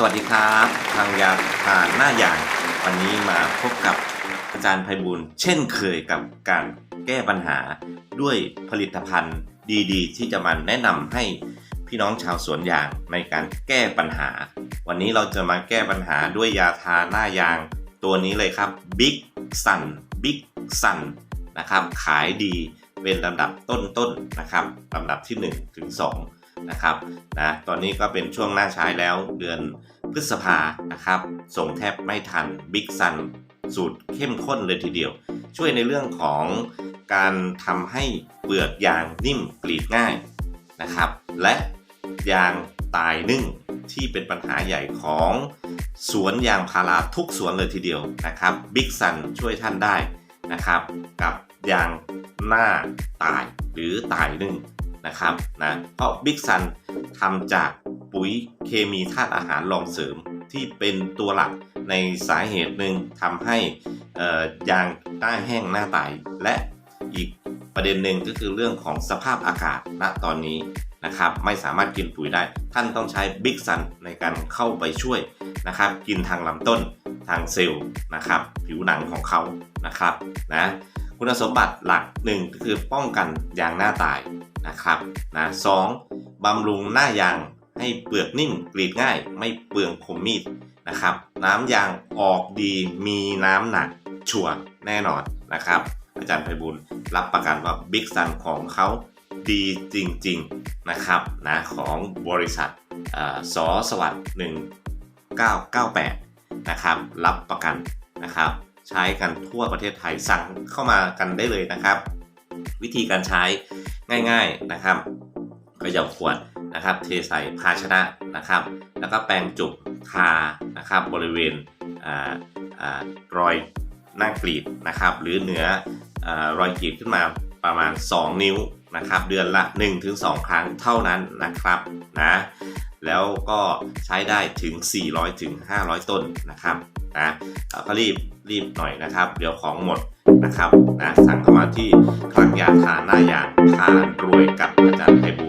สวัสดีครับ ทางยาทานหน้ายาง วันนี้มาพบกับอาจารย์ไพบูลเช่นเคยกับการแก้ปัญหาด้วยผลิตภัณฑ์ดีๆ ที่จะมาแนะนำให้พี่น้องชาวสวนยางในการแก้ปัญหา วันนี้เราจะมาแก้ปัญหาด้วยยาทาหน้ายาง ตัวนี้เลยครับ Big Sun Big Sun นะครับขายดีเป็นลำดับต้นๆนะครับลำดับที่ 1 ถึง 2 นะครับนะตอนนี้ก็เป็นช่วงหน้าใช้แล้วเดือนพฤษภานะครับ ส่งแทบไม่ทัน Big Sun สูตรเข้มข้นเลยทีเดียว ช่วยในเรื่องของการทำให้เปลือกยางนิ่มกรีดง่ายนะครับ และยางตายนึ่งที่เป็นปัญหาใหญ่ของสวนยางพาราทุกสวนเลยทีเดียวนะครับบิ๊กซันช่วยท่านได้นะครับ กับยางหน้าตายหรือตายนึ่ง นะครับนะเพราะบิ๊กซันทำจากปุ๋ยเคมีธาตุอาหารรองเสริมที่เป็นตัวหลักในสาเหตุหนึ่งทำให้ยางใต้แห้งหน้าตายและอีกประเด็นหนึ่งก็คือเรื่องของสภาพอากาศณตอนนี้นะครับไม่สามารถกินปุ๋ยได้ ท่านต้องใช้บิ๊กซันในการเข้าไปช่วยนะครับกินทางลำต้นทางเซลล์นะครับผิวหนังของเขานะครับนะ คุณสมบัติหลักหนึ่งก็คือป้องกันยางหน้าตายนะครับนะสองบำรุงหน้ายางให้เปลือกนิ่มกรีดง่าย ไม่เปลืองคมมีดนะครับ น้ำยางออกดีมีน้ำหนักชัวร์แน่นอนนะครับ อาจารย์ไพบุญรับประกันว่าบิ๊กซันของเขาดีจริงๆนะครับนะของบริษัทเออสอสวัสด์1998 นะครับ รับประกันนะครับ ใช้กันทั่วประเทศไทยสั่งเข้ามากันได้เลยนะครับ วิธีการใช้ง่าย ๆนะครับก็ยาขวดนะครับ เทใส่ภาชนะนะครับ แล้วก็แปรงจุกทานะครับบริเวณรอยหน้ากรีดนะครับ หรือเหนืออรอยกรีดขึ้นมาประมาณ 2 นิ้วนะครับ เดือนละ 1-2 ครั้งเท่านั้นนะครับนะแล้วก็ใช้ได้ถึง 400ถึง500 ต้นนะครับ นะเอ่อก็รีบรีบหน่อยนะครับ เดี๋ยวของหมดนะครับนะสั่งเข้ามาที่คลังยาทาหน้ายางทานรวยกับอาจารย์ไพบู